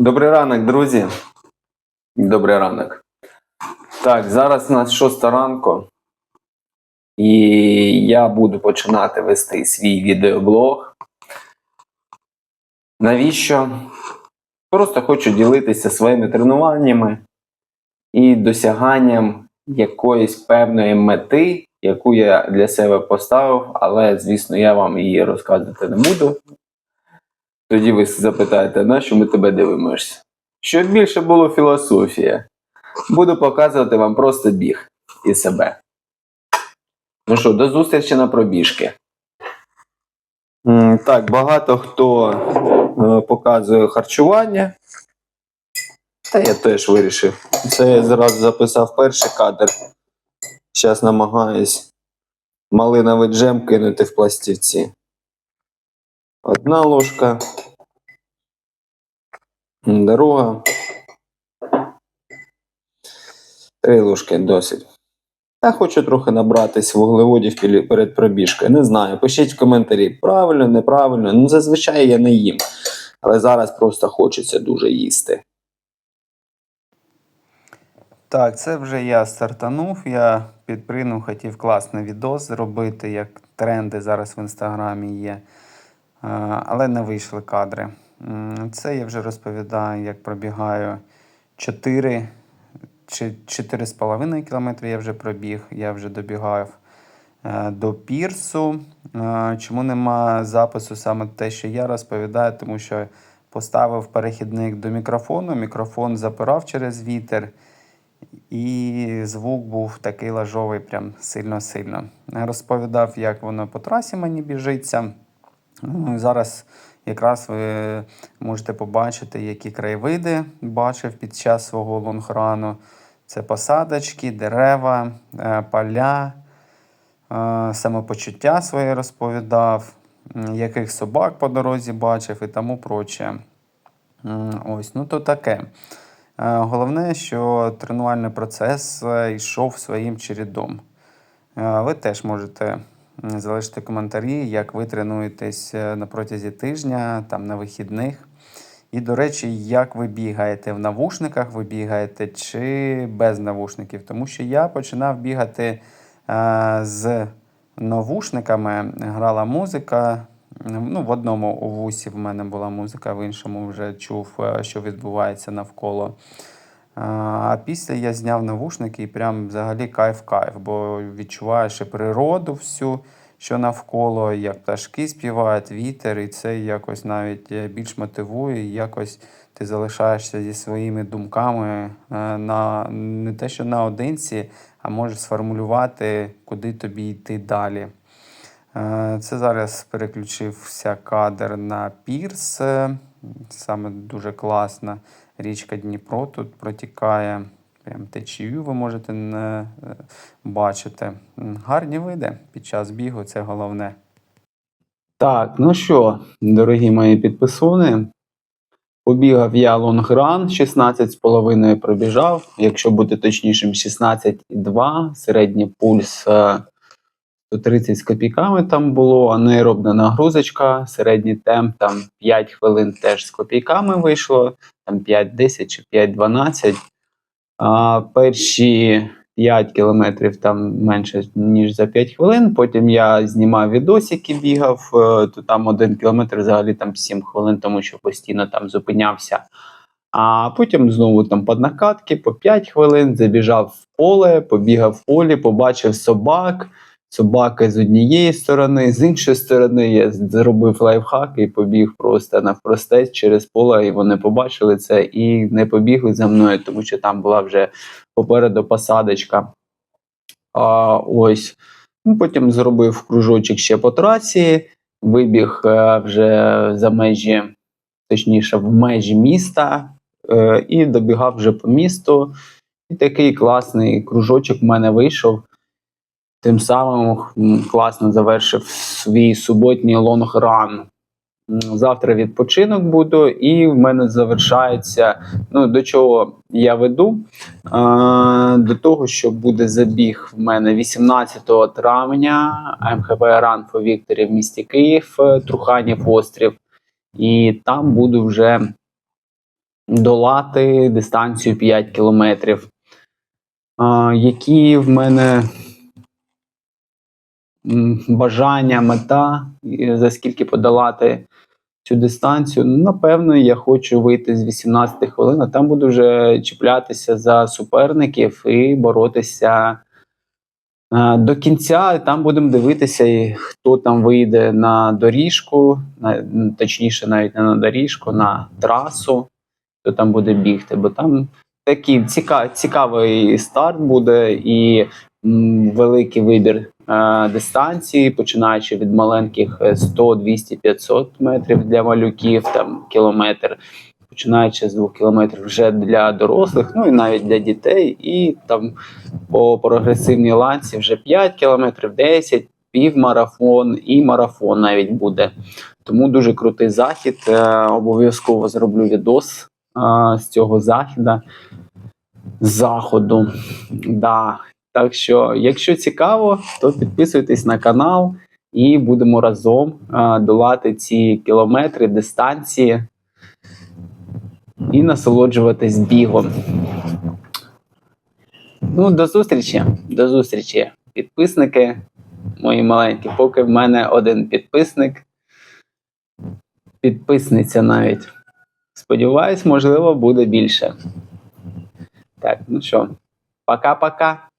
Добрий ранок, друзі. Добрий ранок. Так, зараз у нас шоста ранку. І я буду починати вести свій відеоблог. Навіщо? Просто хочу ділитися своїми тренуваннями і досяганням якоїсь певної мети, яку я для себе поставив, але, звісно, я вам її розказувати не буду. Тоді ви запитаєте, на що ми тебе дивимося? Щоб більше було філософія. Буду показувати вам просто біг і себе. Ну що, до зустрічі на пробіжки. Так, багато хто е, показує харчування. Та я теж вирішив. Це я зразу записав перший кадр. Зараз намагаюсь малиновий джем кинути в пластівці. Одна ложка. Дорога. Три ложки досить. Я хочу трохи набратись вуглеводів перед пробіжкою. Не знаю. Пишіть в коментарі, правильно, неправильно. Ну, зазвичай я не їм. Але зараз просто хочеться дуже їсти. Так, це вже я стартанув. Я підпринув, хотів класний відос зробити, як тренди зараз в інстаграмі є. Але не вийшли кадри. Це я вже розповідаю, як пробігаю 4 чи 4,5 кілометри я вже пробіг, я вже добігав е, до пірсу. Е, Чому нема запису саме те, що я розповідаю, тому що поставив перехідник до мікрофону, мікрофон запирав через вітер. І звук був такий лажовий, прям сильно-сильно. Розповідав, як воно по трасі мені біжиться. Ну, зараз якраз ви можете побачити, які краєвиди бачив під час свого лонграну. Це посадочки, дерева, е, поля, е, самопочуття своє розповідав, яких собак по дорозі бачив і тому проче. Ось, ну то таке. Е, Головне, що тренувальний процес йшов своїм чередом. Ви теж можете залишити коментарі, як ви тренуєтесь е, на протязі тижня, там на вихідних. І, до речі, як ви бігаєте в навушниках, ви бігаєте чи без навушників. Тому що я починав бігати е, з навушниками, грала музика. Ну, в одному у вусі в мене була музика, в іншому вже чув, е, що відбувається навколо. А, після я зняв навушники і прям взагалі кайф-кайф, бо відчуваєш і природу всю, що навколо, як пташки співають, вітер, і це якось навіть е, більш мотивує, і якось ти залишаєшся зі своїми думками е, на не те, що наодинці, а можеш сформулювати, куди тобі йти далі. Е, Це зараз переключився кадр на пірс. Саме дуже класна річка Дніпро тут протікає. Прям течію ви можете не бачити. Гарні види під час бігу, це головне. Так, ну що, дорогі мої підписони, побігав я лонгран, 16,5 пробіжав, якщо бути точнішим, 16,2, середній пульс е, 130 з копійками там було, анаеробна нагрузочка, середній темп там 5 хвилин теж з копійками вийшло, там 5-10 чи 5-12. А перші 5 кілометрів там менше ніж за 5 хвилин. Потім я знімав відосики, бігав, е, то там один кілометр взагалі там 7 хвилин, тому що постійно там зупинявся. А потім знову там по накатки, по 5 хвилин забіжав в поле, побігав в полі, побачив собак. Собаки з однієї сторони, з іншої сторони я зробив лайфхак і побіг просто навпростець через поле, і вони побачили це і не побігли за мною, тому що там була вже попереду посадочка. А, ось. Ну, Потім зробив кружочок ще по трасі, вибіг е, вже за межі, точніше, в межі міста, е, і добігав вже по місту. І такий класний кружочок в мене вийшов. Тим самим класно завершив свій суботній лонгран. М, Завтра відпочинок буду, і в мене завершається. Ну, до чого я веду? Е, до того, що буде забіг в мене 18 травня МХП Run for Victory в місті Київ, е, Труханів острів. І там буду вже долати дистанцію 5 кілометрів. А, які в мене бажання, мета, за скільки подолати цю дистанцію? Ну, напевно, я хочу вийти з 18 хвилин, а там буду вже чіплятися за суперників і боротися е, до кінця. Там будемо дивитися, хто там вийде на доріжку, на, точніше, навіть не на доріжку, на трасу, хто там буде бігти, бо там такий ціка, цікавий старт буде і великий вибір е, дистанції, починаючи від маленьких е, 100, 200, 500 метрів для малюків, там кілометр, починаючи з 2 кілометрів вже для дорослих, ну і навіть для дітей, і там по прогресивній ланці вже 5 кілометрів, 10, півмарафон і марафон навіть буде. Тому дуже крутий захід. Е, обов'язково зроблю відос е, з цього західа. Заходу. Да. Так що, якщо цікаво, то підписуйтесь на канал і будемо разом е, долати ці кілометри, дистанції і насолоджуватись бігом. Ну, до зустрічі. До зустрічі, підписники мої маленькі. Поки в мене один підписник, підписниця навіть. Сподіваюсь, можливо, буде більше. Так, ну що, пока-пока.